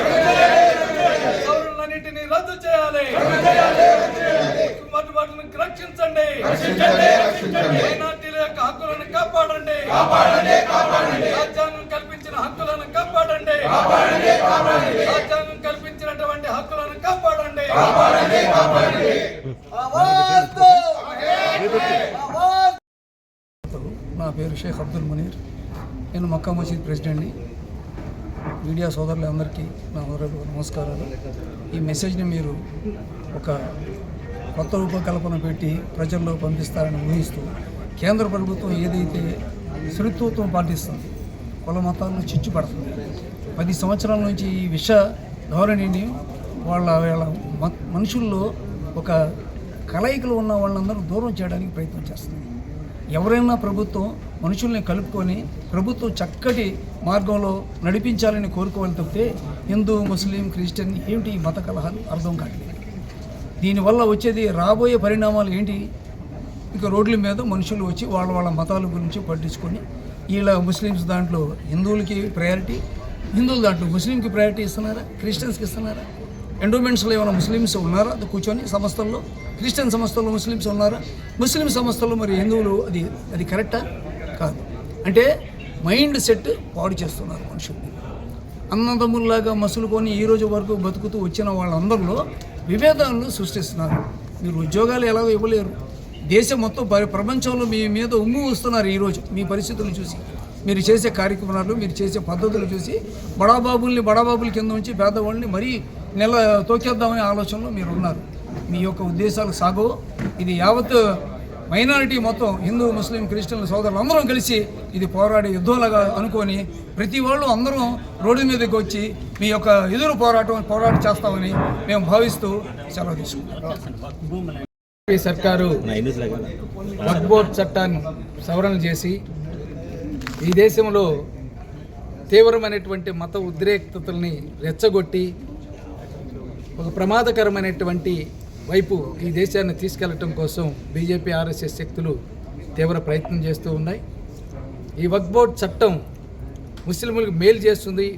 సవరణలన్నింటినీ రద్దు చేయాలి. మట్టుబాటును రక్షించండి. మైనార్టీల యొక్క హక్కులను కాపాడండి. కల్పించిన హక్కులను కాపాడండి రాజ్యాంగం కల్పించినటువంటి హక్కులను కాపాడండి. నా పేరు షేక్ అబ్దుల్ మునీర్. నేను మక్కా మసీద్ ప్రెసిడెంట్ని. మీడియా సోదరులందరికీ నా హృదయపూర్వక నమస్కారాలు. ఈ మెసేజ్ని మీరు ఒక కొత్త రూపకల్పన పెట్టి ప్రజల్లో పంపిస్తారని ఊహిస్తూ కేంద్ర ప్రభుత్వం ఏదైతే శృత్వత్వం పాటిస్తుంది కుల మతాలను చిచ్చు పడుతుంది పది సంవత్సరాల నుంచి ఈ విష ధోరణిని వాళ్ళ వాళ్ళ మనుషుల్లో ఒక కలయికలు ఉన్న వాళ్ళందరూ దూరం చేయడానికి ప్రయత్నం చేస్తుంది ఎవరైనా ప్రభుత్వం మనుషుల్ని కలుపుకొని ప్రభుత్వం చక్కటి మార్గంలో నడిపించాలని కోరుకోవాలి తప్పితే హిందూ ముస్లిం క్రిస్టియన్ ఏమిటి ఈ మత కలహాలు? అర్థం కావట్లేదు. దీనివల్ల వచ్చేది రాబోయే పరిణామాలు ఏంటి? ఇక రోడ్ల మీద మనుషులు వచ్చి వాళ్ళ వాళ్ళ మతాల గురించి పట్టించుకొని వీళ్ళ ముస్లిమ్స్ దాంట్లో హిందువులకి ప్రయారిటీ హిందువుల దాంట్లో ముస్లింకి ప్రయారిటీ ఇస్తున్నారా? క్రిస్టియన్స్కి ఇస్తున్నారా? ఎండోమెంట్స్లో ఏమైనా ముస్లిమ్స్ ఉన్నారా? అది కూర్చొని సంస్థల్లో క్రిస్టియన్ సంస్థల్లో ముస్లిమ్స్ ఉన్నారా? ముస్లిం సంస్థల్లో మరి హిందువులు అది అది కరెక్టా కాదు. అంటే మైండ్ సెట్ పాడు చేస్తున్నారు మనుషుల్ని అన్నదమ్ముల్లాగా మసులుకొని ఈ రోజు వరకు బతుకుతూ వచ్చిన వాళ్ళందరిలో విభేదాలను సృష్టిస్తున్నారు. మీరు ఉద్యోగాలు ఎలాగో ఇవ్వలేరు. దేశం మొత్తం ప్రపంచంలో మీ మీద ఉమ్ము వస్తున్నారు ఈరోజు మీ పరిస్థితులు చూసి. మీరు చేసే కార్యక్రమాలు మీరు చేసే పద్ధతులు చూసి బడాబాబుల్ని బడాబాబుల కింద ఉంచి పేదవాళ్ళని మరీ నెల తోకేద్దామనే ఆలోచనలో మీరు ఉన్నారు. మీ యొక్క ఉద్దేశాలు సాగవు. ఇది యావత్ మైనారిటీ మొత్తం హిందూ ముస్లిం క్రిస్టియన్ల సోదరులు అందరం కలిసి ఇది పోరాడే యుద్ధంలాగా అనుకొని ప్రతి వాళ్ళు అందరం రోడ్డు మీదకి వచ్చి మీ యొక్క ఎదురు పోరాటం పోరాటం చేస్తామని మేము భావిస్తూ సెలవు తీసుకుంటాం. సర్కారు వక్ఫ్ బోర్డ్ చట్టాన్ని సవరణ చేసి ఈ దేశంలో తీవ్రమైనటువంటి మత ఉద్రేక్తతల్ని రెచ్చగొట్టి ఒక ప్రమాదకరమైనటువంటి వైపు ఈ దేశాన్ని తీసుకెళ్ళటం కోసం బీజేపీ ఆర్ఎస్ఎస్ శక్తులు తీవ్ర ప్రయత్నం చేస్తూ ఉన్నాయి. ఈ వక్ఫ్ బోర్డ్ చట్టం ముస్లింలకు మేలు చేస్తుంది.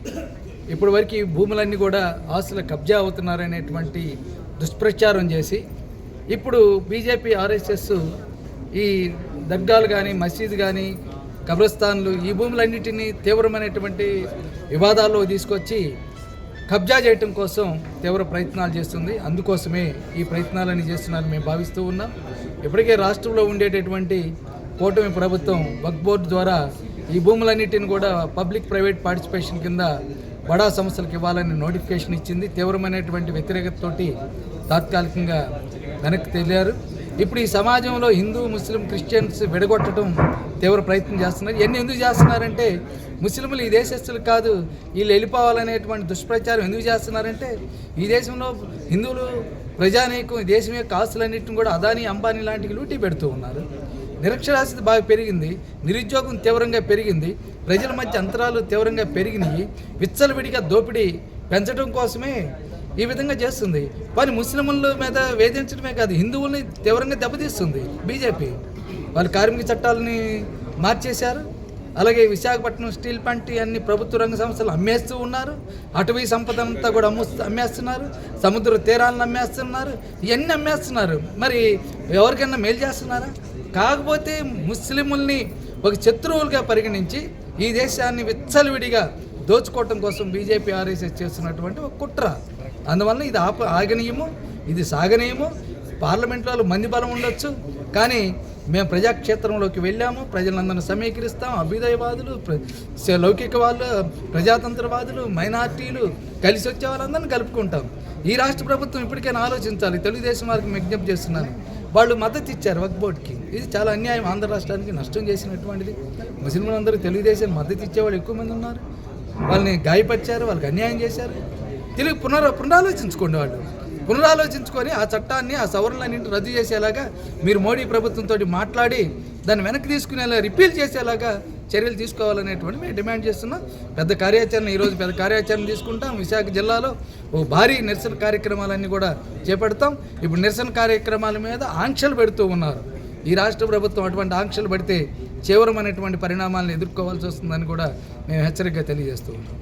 ఇప్పటి వరకు ఈ భూములన్నీ కూడా ఆస్తుల కబ్జా అవుతున్నారనేటువంటి దుష్ప్రచారం చేసి ఇప్పుడు బీజేపీ ఆర్ఎస్ఎస్ ఈ దర్గాలు కానీ మసీదు కానీ కబ్రస్థాన్లు ఈ భూములన్నిటినీ తీవ్రమైనటువంటి వివాదాల్లో తీసుకొచ్చి కబ్జా చేయటం కోసం తీవ్ర ప్రయత్నాలు చేస్తుంది. అందుకోసమే ఈ ప్రయత్నాలని చేస్తున్నారని మేము భావిస్తూ ఉన్నాం. ఇప్పటికే రాష్ట్రంలో ఉండేటటువంటి కూటమి ప్రభుత్వం వక్ బోర్డు ద్వారా ఈ భూములన్నిటిని కూడా పబ్లిక్ ప్రైవేట్ పార్టిసిపేషన్ కింద బడా సంస్థలకు ఇవ్వాలని నోటిఫికేషన్ ఇచ్చింది. తీవ్రమైనటువంటి వ్యతిరేకతతోటి తాత్కాలికంగా వెనక్కి తెలియారు ఇప్పుడు ఈ సమాజంలో హిందూ ముస్లిం క్రిస్టియన్స్ విడగొట్టడం తీవ్ర ప్రయత్నం చేస్తున్నారు. ఇవన్నీ ఎందుకు చేస్తున్నారంటే ముస్లింలు ఈ దేశస్తులు కాదు వీళ్ళు వెళ్ళిపోవాలనేటువంటి దుష్ప్రచారం ఎందుకు చేస్తున్నారంటే ఈ దేశంలో హిందువులు ప్రజానీకం ఈ దేశం యొక్క ఆస్తులన్నింటిని కూడా అదానీ అంబానీ లాంటివి లూటీ పెడుతూ ఉన్నారు. నిరక్షరాస్యత బాగా పెరిగింది నిరుద్యోగం తీవ్రంగా పెరిగింది ప్రజల మధ్య అంతరాలు తీవ్రంగా పెరిగినాయి. విచ్చలవిడిగా దోపిడీ పెంచడం కోసమే ఈ విధంగా చేస్తుంది. వారి ముస్లింల మీద వేధించడమే కాదు హిందువుల్ని తీవ్రంగా దెబ్బతీస్తుంది బీజేపీ. వాళ్ళు కార్మిక చట్టాలని మార్చేశారు. అలాగే విశాఖపట్నం స్టీల్ ప్లాంట్ అన్ని ప్రభుత్వ రంగ సంస్థలు అమ్మేస్తూ ఉన్నారు. అటవీ సంపద అంతా కూడా అమ్ము అమ్మేస్తున్నారు. సముద్ర తీరాలను అమ్మేస్తున్నారు. ఇవన్నీ అమ్మేస్తున్నారు. మరి ఎవరికైనా మేలు చేస్తున్నారా? కాకపోతే ముస్లిముల్ని ఒక శత్రువులుగా పరిగణించి ఈ దేశాన్ని విచ్చలవిడిగా దోచుకోవటం కోసం బీజేపీ ఆర్ఎస్ఎస్ చేస్తున్నటువంటి ఒక కుట్ర. అందువల్ల ఇది ఆప ఆగనీయము ఇది సాగనీయము. పార్లమెంట్లో మంది బలం ఉండొచ్చు. కానీ మేము ప్రజాక్షేత్రంలోకి వెళ్ళాము. ప్రజలందరిని సమీకరిస్తాం. అభ్యుదయవాదులు లౌకిక స- లౌకికవాదులు ప్రజాతంత్రవాదులు మైనార్టీలు కలిసి వచ్చే వాళ్ళందరినీ కలుపుకుంటాం. ఈ రాష్ట్ర ప్రభుత్వం ఇప్పటికైనా ఆలోచించాలి. తెలుగుదేశం వారికి విజ్ఞప్తి చేస్తున్నాను. వాళ్ళు మద్దతు ఇచ్చారు వక్ బోర్డ్కి. ఇది చాలా అన్యాయం. ఆంధ్ర రాష్ట్రానికి నష్టం చేసినటువంటిది. ముస్లింలందరూ తెలుగుదేశం మద్దతు ఇచ్చేవాళ్ళు ఎక్కువ మంది ఉన్నారు. వాళ్ళని గాయపరిచారు. వాళ్ళకి అన్యాయం చేశారు. తిరిగి పునర పునరాలోచించుకోండి వాళ్ళు. పునరాలోచించుకొని ఆ చట్టాన్ని ఆ సవరణలన్నింటి రద్దు చేసేలాగా మీరు మోడీ ప్రభుత్వంతో మాట్లాడి దాన్ని వెనక్కి తీసుకునేలా రిపీల్ చేసేలాగా చర్యలు తీసుకోవాలనేటువంటి మేము డిమాండ్ చేస్తున్నాం. పెద్ద కార్యాచరణ ఈరోజు పెద్ద కార్యాచరణ తీసుకుంటాం. విశాఖ జిల్లాలో ఓ భారీ నిరసన కార్యక్రమాలన్నీ కూడా చేపడతాం. ఇప్పుడు నిరసన కార్యక్రమాల మీద ఆంక్షలు పెడుతూ ఉన్నారు. ఈ రాష్ట్ర ప్రభుత్వం అటువంటి ఆంక్షలు పెడితే చివరమైనటువంటి పరిణామాలను ఎదుర్కోవాల్సి వస్తుందని కూడా మేము హెచ్చరికగా తెలియజేస్తూ ఉన్నాం.